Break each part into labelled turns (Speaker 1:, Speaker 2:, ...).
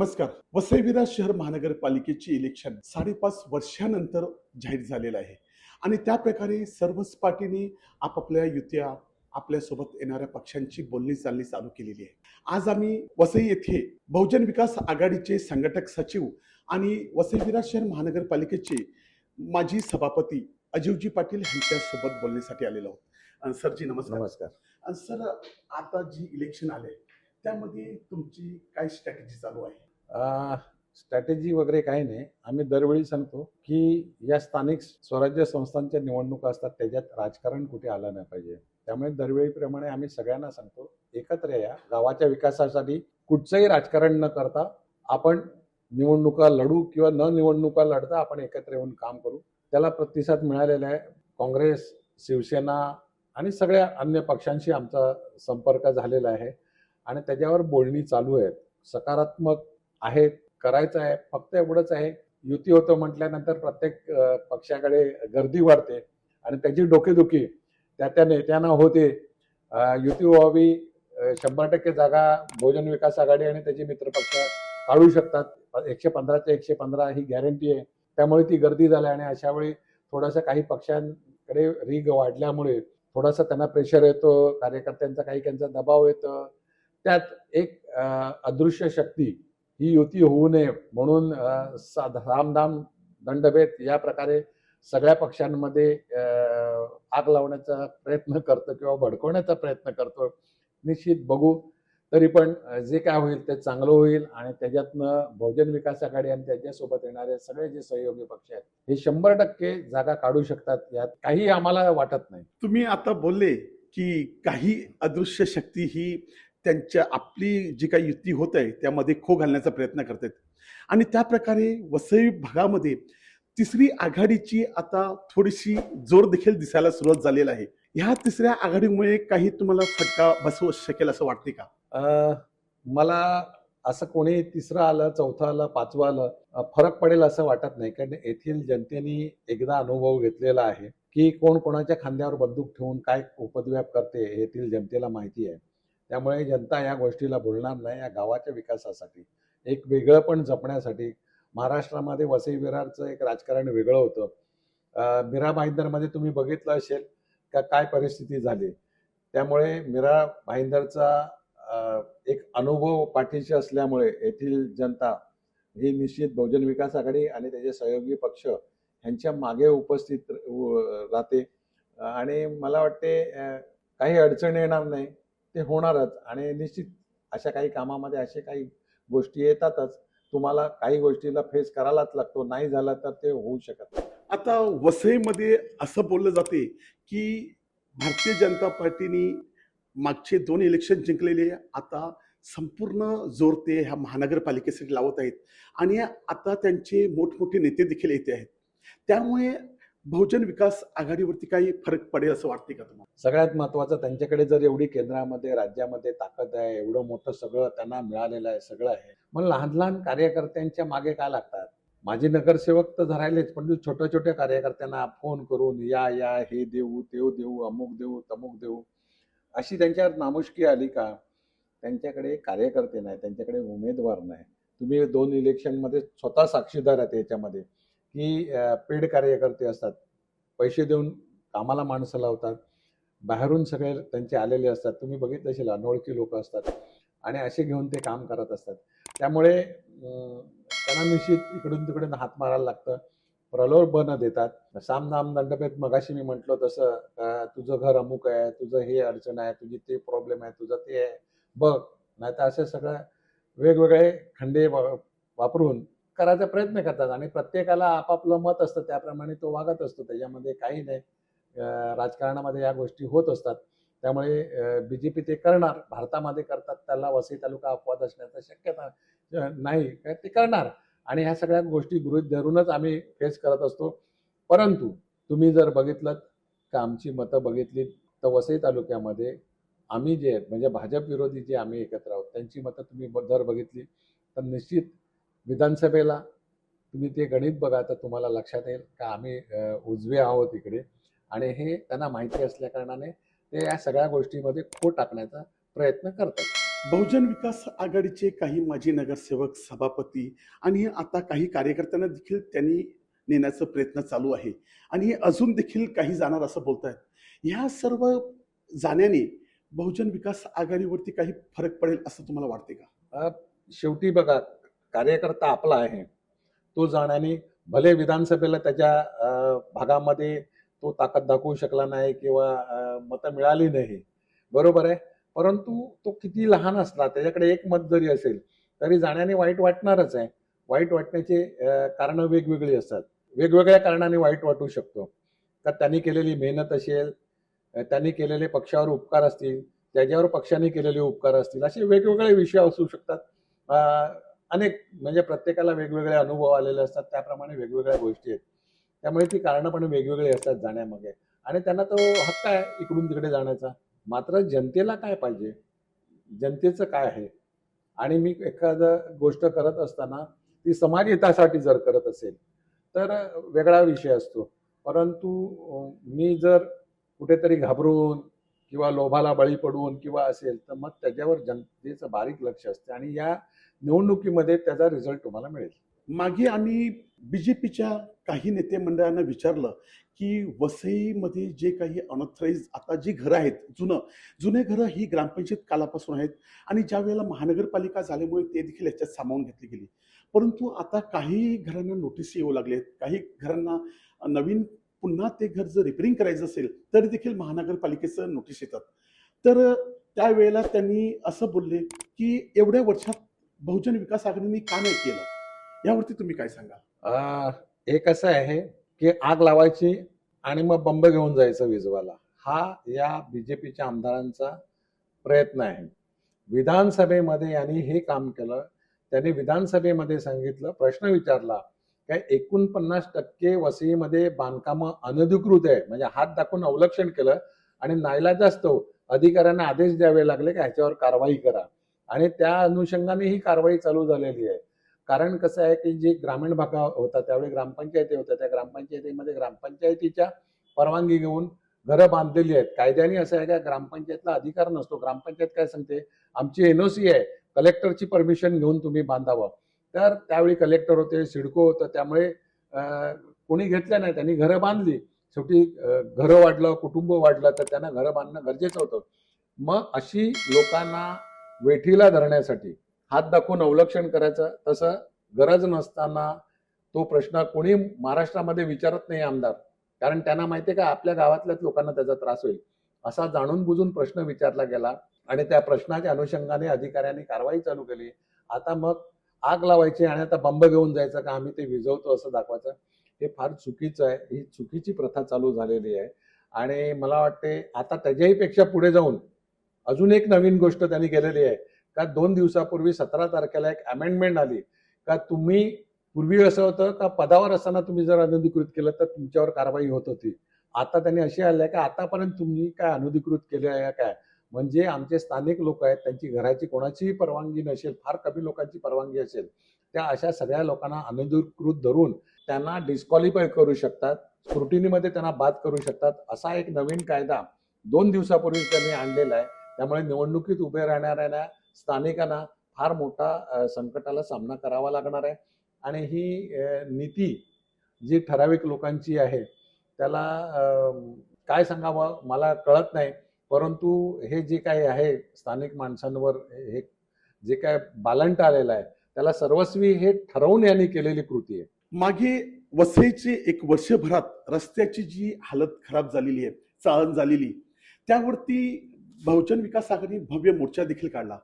Speaker 1: नमस्कार. वसई विरार शहर महानगरपालिकेची इलेक्शन साडेपाच वर्षानंतर जाहीर झालेलं आहे. आणि त्या प्रकारे सर्वच पार्टीने आपापल्या युत्या आपल्यासोबत येणाऱ्या पक्षांची बोलणी चालणी चालू केलेली आहे. आज आम्ही वसई येथे बहुजन विकास आघाडीचे संघटक सचिव आणि वसई विरार शहर महानगरपालिकेचे माजी सभापती अजीवजी पाटील यांच्यासोबत बोलण्यासाठी आलेलो आहोत. सरजी नमस्कार.
Speaker 2: नमस्कार.
Speaker 1: सर आता जी इलेक्शन आले त्यामध्ये तुमची काय स्ट्रॅटेजी चालू आहे?
Speaker 2: स्ट्रॅटेजी वगैरे काही नाही. आम्ही दरवेळी सांगतो की या स्थानिक स्वराज्य संस्थांच्या निवडणुका असतात त्याच्यात राजकारण कुठे आलं नाही पाहिजे. त्यामुळे दरवेळीप्रमाणे आम्ही सगळ्यांना सांगतो एकत्र या. गावाच्या विकासासाठी कुठचंही राजकारण न करता आपण निवडणुका लढू किंवा न निवडणुका लढता आपण एकत्र येऊन काम करू. त्याला प्रतिसाद मिळालेला आहे. काँग्रेस शिवसेना आणि सगळ्या अन्य पक्षांशी आमचा संपर्क झालेला आहे. आणि त्याच्यावर बोलणी चालू आहेत. सकारात्मक आहेत करायचं आहे फक्त एवढंच आहे. युती होतं म्हटल्यानंतर प्रत्येक पक्षाकडे गर्दी वाढते आणि त्याची डोकेदुखी त्या त्या नेत्यांना होते. युती व्हावी शंभर टक्के जागा बहुजन विकास आघाडी आणि त्याचे मित्रपक्ष काढू शकतात. एकशे पंधराच्या एकशे पंधरा ही गॅरंटी आहे. त्यामुळे ती गर्दी झाली आणि अशा वेळी थोडंसं काही पक्षांकडे रीग वाढल्यामुळे थोडासा त्यांना प्रेशर येतो कार्यकर्त्यांचा काही त्यांचा दबाव येतो. त्यात एक अदृश्य शक्ती ही युती होऊ नये म्हणून रामधाम दंडभेद या प्रकारे सगळ्या पक्षांमध्ये आग लावण्याचा प्रयत्न करतो किंवा भडकवण्याचा प्रयत्न करतो. निश्चित बघू. तरी पण जे काय होईल ते चांगलं होईल आणि त्याच्यातनं बहुजन विकास आघाडी आणि त्याच्यासोबत येणारे सगळे जे सहयोगी पक्ष आहेत हे शंभर टक्के जागा काढू शकतात. यात काही आम्हाला वाटत नाही.
Speaker 1: तुम्ही आता बोलले की काही अदृश्य शक्ती ही त्यांच्या आपली जी काही युती होत आहे त्यामध्ये खो घालण्याचा प्रयत्न करतात आणि त्या प्रकारे वसई भागामध्ये तिसरी आघाडीची आता थोडीशी जोर देखील दिसायला सुरुवात झालेली आहे. ह्या तिसऱ्या आघाडीमुळे काही तुम्हाला फटका बसवू शकेल असं वाटते का?
Speaker 2: मला असं कोणी तिसरं आलं चौथं आलं पाचवं आलं फरक पडेल असं वाटत नाही. कारण येथील जनतेने एकदा अनुभव घेतलेला आहे की कोण कोणाच्या खांद्यावर बंदूक ठेवून काय उपद्व्याप करते येथील जनतेला माहिती आहे. त्यामुळे जनता या गोष्टीला बोलणार नाही या गावाच्या विकासासाठी. एक वेगळं पण जपण्यासाठी. महाराष्ट्रामध्ये वसई विरारचं एक राजकारण वेगळं होतं. मीरा भाईंदरमध्ये तुम्ही बघितलं असेल का काय परिस्थिती झाली? त्यामुळे मीरा भाईंदरचा एक अनुभव पाठीशी असल्यामुळे येथील जनता ही निश्चित बहुजन विकास आघाडी आणि त्याचे सहयोगी पक्ष ह्यांच्या मागे उपस्थित राहते. आणि मला वाटते काही अडचण येणार नाही. ते होणारच. आणि निश्चित अशा काही कामामध्ये असे काही गोष्टी येतातच. तुम्हाला काही गोष्टीला फेस करायलाच लागतो. नाही झाला तर ते होऊ शकत नाही.
Speaker 1: आता वसईमध्ये असं बोललं जाते की भारतीय जनता पार्टीने मागचे दोन इलेक्शन जिंकलेले आता संपूर्ण जोर ते ह्या महानगरपालिकेसाठी लावत आहेत. आणि आता त्यांचे मोठमोठे नेते देखील येते आहेत. त्यामुळे बहुजन विकास आघाडीवरती काही फरक पडेल असं वाटते का तुम्हाला?
Speaker 2: सगळ्यात महत्वाचं त्यांच्याकडे जर एवढी केंद्रामध्ये राज्यामध्ये ताकद आहे एवढं मोठं सगळं त्यांना मिळालेलं आहे सगळं आहे. मग लहान लहान कार्यकर्त्यांच्या मागे काय लागतात? माझे नगरसेवक तर राहिलेच पण छोट्या छोट्या कार्यकर्त्यांना फोन करून या या हे देऊ तेव देऊ अमुक देऊ तमुक देऊ अशी त्यांच्यावर नामुष्की आली का? त्यांच्याकडे कार्यकर्ते नाही त्यांच्याकडे उमेदवार नाही. तुम्ही दोन इलेक्शनमध्ये स्वतः साक्षीदार आहेत याच्यामध्ये. की पेड कार्यकर्ते असतात. पैसे देऊन कामाला माणसं लावतात. बाहेरून सगळे त्यांचे आलेले असतात. तुम्ही बघितलं असेल अनोळखी लोक असतात. आणि असे घेऊन ते काम करत असतात. त्यामुळे त्यांना निश्चित इकडून तिकडून हात मारायला लागतं. प्रलोभ न देतात. सामनाम दंडभेद मगाशी मी म्हटलं तसं तुझं घर अमुक आहे तुझं हे अडचण आहे तुझी ते प्रॉब्लेम आहे तुझं ते आहे. बघ नाही तर असे सगळं वेगवेगळे खंडे वापरून करायचा प्रयत्न करतात आणि प्रत्येकाला आपापलं मत असतं त्याप्रमाणे तो वागत असतो. त्याच्यामध्ये काही नाही. राजकारणामध्ये या गोष्टी होत असतात. त्यामुळे बी जे पी ते करणार. भारतामध्ये करतात. त्याला वसई तालुका अपवाद असण्याचा शक्यता नाही. काय ते करणार. आणि ह्या सगळ्या गोष्टी गृहित धरूनच आम्ही फेस करत असतो. परंतु तुम्ही जर बघितलं का आमची मतं बघितली तर वसई तालुक्यामध्ये आम्ही जे आहेत म्हणजे भाजप विरोधी जे आम्ही एकत्र आहोत त्यांची मतं तुम्ही जर बघितली तर निश्चित विधानसभेला तुम्ही ते गणित बघा तर तुम्हाला लक्षात येईल का आम्ही उजवे आहोत इकडे. आणि हे त्यांना माहिती असल्या कारणाने ते या सगळ्या गोष्टीमध्ये खो टाकण्याचा प्रयत्न करतात.
Speaker 1: बहुजन विकास आघाडीचे काही माजी नगरसेवक सभापती आणि आता काही कार्यकर्त्यांना देखील त्यांनी नेण्याचा प्रयत्न चालू आहे. आणि अजून देखील काही जाणार असं बोलत आहेत ह्या सर्व जाण्याने बहुजन विकास आघाडीवरती काही फरक पडेल असं तुम्हाला वाटते का?
Speaker 2: शेवटी बघा कार्यकर्ता आपला आहे. तो जाण्याने भले विधानसभेला त्याच्या भागामध्ये तो ताकद दाखवू शकला नाही किंवा मतं मिळाली नाही. बरोबर आहे? परंतु तो किती लहान असला त्याच्याकडे एक मत जरी असेल तरी जाण्याने वाईट वाटणारच आहे. वाईट वाटण्याचे कारणं वेगवेगळी असतात. वेगवेगळ्या कारणाने वाईट वाटू शकतो. का त्यांनी केलेली मेहनत असेल त्यांनी केलेले पक्षावर उपकार असतील त्याच्यावर पक्षाने केलेले उपकार असतील असे वेगवेगळे विषय असू शकतात. अनेक म्हणजे प्रत्येकाला वेगवेगळे अनुभव आलेले असतात त्याप्रमाणे वेगवेगळ्या गोष्टी आहेत. त्यामुळे ती कारणं पण वेगवेगळी असतात जाण्यामध्ये आणि त्यांना तो हक्क आहे इकडून तिकडे जाण्याचा? मात्र जनतेला काय पाहिजे? जनतेचं काय आहे? आणि मी एखादं गोष्ट करत असताना ती समाज हितासाठी जर करत असेल तर वेगळा विषय असतो. परंतु मी जर कुठेतरी घाबरून किंवा लोभाला बळी पडून किंवा असेल तर मग त्याच्यावर जनतेचं बारीक लक्ष असते आणि या निवडणुकीमध्ये त्याचा रिझल्ट तुम्हाला मिळेल.
Speaker 1: मागे आम्ही बी जे पीच्या काही नेते मंडळांना विचारलं की वसईमध्ये जे काही अनऑथराईज आता जी घरं आहेत जुनं जुने घरं ही ग्रामपंचायत कालापासून आहेत आणि ज्या वेळेला महानगरपालिका झाल्यामुळे ते देखील याच्यात सामावून घेतली गेली. परंतु आता काही घरांना नोटीस येऊ लागलेत काही घरांना नवीन पुन्हा ते घर जर रिपेरिंग करायचं असेल तरी देखील महानगरपालिकेचं नोटीस येतात. तर त्यावेळेला त्यांनी असं बोलले की एवढ्या वर्षात बहुजन विकास आघाडीने का नाही केलं? यावरती तुम्ही काय सांगा
Speaker 2: हे एक असं आहे की आग लावायची आणि मग बंब घेऊन जायचं विजवाला. हा या बीजेपीच्या आमदारांचा प्रयत्न आहे. विधानसभेमध्ये यांनी हे काम केलं. त्यांनी विधानसभेमध्ये सांगितलं प्रश्न विचारला काय एकोणपन्नास टक्के वसईमध्ये बांधकामं अनधिकृत आहे म्हणजे हात दाखवून अवलक्षण केलं आणि नाईलाजास्तव हो. अधिकाऱ्यांना आदेश द्यावे लागले की ह्याच्यावर कारवाई करा. आणि त्या अनुषंगाने ही कारवाई चालू झालेली आहे. कारण कसं आहे की जे ग्रामीण भागा होता त्यावेळी ग्रामपंचायती होत्या. त्या ग्रामपंचायतीमध्ये ग्रामपंचायतीच्या परवानगी घेऊन घरं बांधलेली आहेत. कायद्याने असं आहे का ग्रामपंचायतला अधिकार नसतो. ग्रामपंचायत काय सांगते? आमची एनओसी आहे. कलेक्टरची परमिशन घेऊन तुम्ही बांधावं. तर त्यावेळी कलेक्टर होते सिडको होतं. त्यामुळे कोणी घेतलं नाही. त्यांनी घरं बांधली. शेवटी घरं वाढलं कुटुंब वाढलं तर त्यांना घरं बांधणं गरजेचं होतं. मग अशी लोकांना वेठीला धरण्यासाठी हात दाखवून अवलक्षण करायचं तसं गरज नसताना तो प्रश्न कोणी महाराष्ट्रामध्ये विचारत नाही आमदार. कारण त्यांना माहितीये का आपल्या गावातल्याच लोकांना त्याचा त्रास होईल. असा जाणून बुजून प्रश्न विचारला गेला आणि त्या प्रश्नाच्या अनुषंगाने अधिकाऱ्यांनी कारवाई चालू केली. आता मग आग लावायची आणि आता बंब घेऊन जायचा का आम्ही ते विझवतो असं दाखवायचं हे फार चुकीचं आहे. ही चुकीची प्रथा चालू झालेली आहे. आणि मला वाटते आता त्याच्याही पेक्षा पुढे जाऊन अजून एक नवीन गोष्ट त्यांनी केलेली आहे. का दोन दिवसापूर्वी सतरा तारखेला एक अमेंडमेंट आली. का तुम्ही पूर्वी असं होतं का पदावर असताना तुम्ही जर अनधिकृत केलं तर तुमच्यावर कारवाई होत होती. आता त्यांनी अशी आली आहे का आतापर्यंत तुम्ही काय अनधिकृत केले आहे काय? म्हणजे आमचे स्थानिक लोक आहेत त्यांची घराची कोणाचीही परवानगी नसेल फार कमी लोकांची परवानगी असेल त्या अशा सगळ्या लोकांना अनधिकृत धरून त्यांना डिस्क्वालिफाय करू शकतात स्क्रुटिनीमध्ये त्यांना बाद करू शकतात असा एक नवीन कायदा दोन दिवसापूर्वी त्यांनी आणलेला आहे. त्यामुळे निवडणुकीत उभे राहणाऱ्या स्थानिकांना फार मोठा संकटाला सामना करावा लागणार आहे. आणि ही नीती जी ठराविक लोकांची आहे त्याला काय सांगावं मला कळत नाही. परंतु हे जे काही आहे स्थानिक माणसांवर हे जे काय बालंट आलेलं आहे त्याला सर्वस्वी हे ठरवून यांनी केलेली कृती आहे.
Speaker 1: मागे वसईचे एक वर्षभरात रस्त्याची जी हालत खराब झालेली आहे चाळण झालेली त्यावरती बहुजन विकास आघाडी भव्य मोर्चा देखील काढला.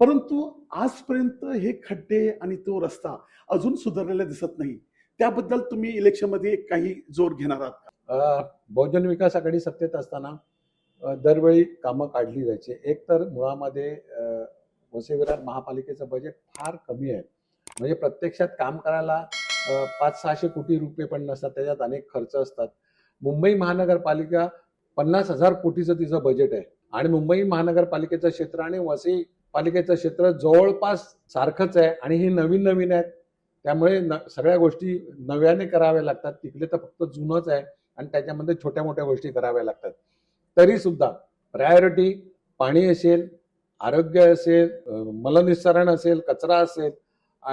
Speaker 1: परंतु आजपर्यंत हे खड्डे आणि तो रस्ता अजून सुधारलेला दिसत नाही. त्याबद्दल तुम्ही इलेक्शनमध्ये काही जोर घेणार आहात?
Speaker 2: बहुजन विकास आघाडी सत्तेत असताना दरवेळी कामं काढली जायची. एकतर मुळामध्ये अ, महापालिकेचं बजेट फार कमी आहे. म्हणजे प्रत्यक्षात काम करायला पाच सहाशे कोटी रुपये पण नसतात. त्याच्यात अनेक खर्च असतात. मुंबई महानगरपालिका पन्नास हजार कोटीचं तिचं बजेट आहे. आणि मुंबई महानगरपालिकेचं क्षेत्र आणि वसई पालिकेचं क्षेत्र जवळपास सारखंच आहे आणि हे नवीन नवीन आहेत. त्यामुळे न सगळ्या गोष्टी नव्याने कराव्या लागतात. तिकडे तर फक्त जुनंच आहे आणि त्याच्यामध्ये छोट्या मोठ्या गोष्टी कराव्या लागतात. तरी सुद्धा प्रायोरिटी पाणी असेल आरोग्य असेल अं, असेल कचरा असेल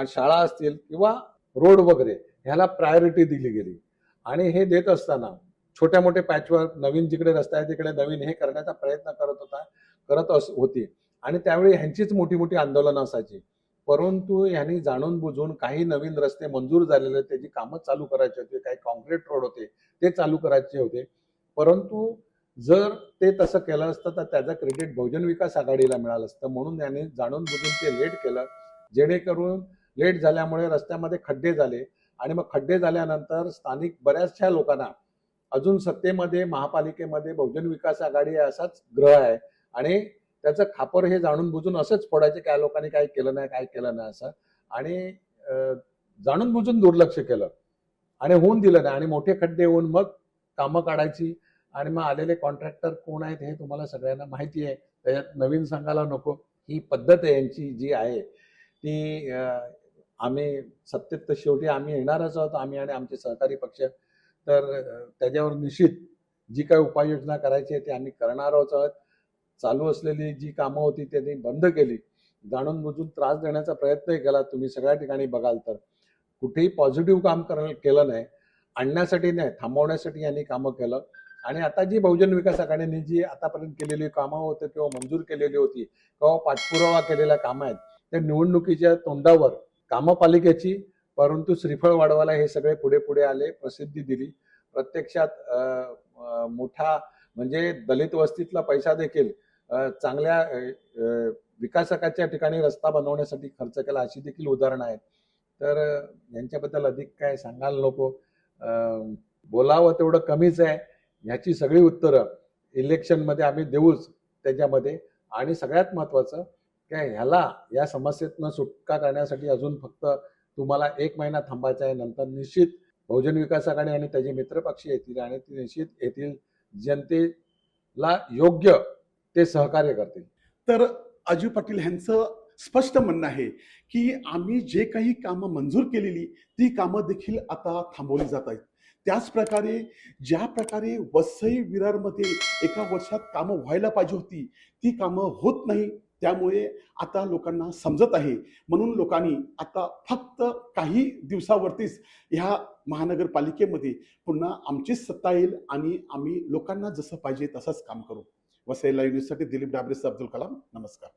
Speaker 2: शाळा असतील किंवा रोड वगैरे ह्याला प्रायोरिटी दिली गेली. आणि हे देत असताना छोट्या मोठे पॅचवर नवीन जिकडे रस्ता आहे तिकडे नवीन हे करण्याचा प्रयत्न करत होता करत अस होती. आणि त्यावेळी ह्यांचीच मोठी मोठी आंदोलनं असायची. परंतु ह्यांनी जाणून बुजून काही नवीन रस्ते मंजूर झालेले त्याची कामं चालू करायची होती काही कॉन्क्रीट रोड होते ते चालू करायचे होते. परंतु जर ते तसं केलं असतं तर त्याचं क्रेडिट बहुजन विकास आघाडीला मिळालं असतं. म्हणून त्याने जाणून बुजून ते लेट केलं. जेणेकरून लेट झाल्यामुळे रस्त्यामध्ये खड्डे झाले. आणि मग खड्डे झाल्यानंतर स्थानिक बऱ्याचशा लोकांना अजून सत्तेमध्ये महापालिकेमध्ये बहुजन विकास आघाडी असाच ग्रह आहे. आणि त्याचं खापर हे जाणून बुजून असंच फोडायचे काय लोकांनी काय केलं नाही काय केलं नाही असं. आणि जाणून बुजून दुर्लक्ष केलं. आणि होऊन दिलं नाही. आणि मोठे खड्डे होऊन मग कामं काढायची. आणि मग आलेले कॉन्ट्रॅक्टर कोण आहेत हे तुम्हाला सगळ्यांना माहिती आहे. त्याच्यात नवीन सांगायला नको. ही पद्धत आहे यांची जी आहे ती आम्ही सत्तेत तर शेवटी आम्ही येणारच आहोत आम्ही आणि आमचे सहकारी पक्ष. तर त्याच्यावर निश्चित जी काही उपाययोजना करायची आहे ती आम्ही करणार आहोत. चालू असलेली जी कामं होती त्यांनी बंद केली. जाणून बुजून त्रास देण्याचा प्रयत्नही केला. तुम्ही सगळ्या ठिकाणी बघाल तर. कुठेही पॉझिटिव्ह काम कर केलं नाही. आणण्यासाठी नाही थांबवण्यासाठी यांनी कामं केलं. आणि आता जी बहुजन विकास आघाडीने जी आतापर्यंत केलेली कामं होती किंवा मंजूर केलेली होती किंवा पाठपुरावा केलेल्या कामं आहेत त्या निवडणुकीच्या तोंडावर कामं पालिकेची परंतु श्रीफळ वाढवायला हे सगळे पुढे पुढे आले प्रसिद्धी दिली. प्रत्यक्षात मोठा म्हणजे दलित वस्तीतला पैसा देखील चांगल्या विकासकाच्या ठिकाणी रस्ता बनवण्यासाठी खर्च केला अशी देखील उदाहरणं आहेत. तर यांच्याबद्दल अधिक काय सांगायला नको? बोलावं तेवढं कमीच आहे. ह्याची सगळी उत्तरं इलेक्शनमध्ये आम्ही देऊच त्याच्यामध्ये. आणि सगळ्यात महत्त्वाचं काय ह्याला या समस्येतनं सुटका करण्यासाठी अजून फक्त तुम्हाला एक महिना थांबायचा आहे. नंतर निश्चित बहुजन विकास आघाडी आणि त्याचे मित्रपक्षी येतील आणि ते निश्चित येथील जनतेला योग्य ते सहकार्य करतील.
Speaker 1: तर अजय पाटील ह्यांचं स्पष्ट म्हणणं आहे की आम्ही जे काही कामं मंजूर केलेली ती कामं देखील आता थांबवली जात आहेत. त्याच प्रकारे ज्या प्रकारे वसई विरारमध्ये एका वर्षात कामं व्हायला पाहिजे होती ती कामं होत नाही त्यामुळे आता लोकांना समजत आहे. म्हणून लोकांनी आता फक्त काही दिवसावरतीच ह्या महानगरपालिकेमध्ये पुन्हा आमचीच सत्ता येईल आणि आम्ही लोकांना जसं पाहिजे तसंच काम करू. वसईला युनिव्हर्सिटी दिलीप डाबरेस अब्दुल कलाम नमस्कार.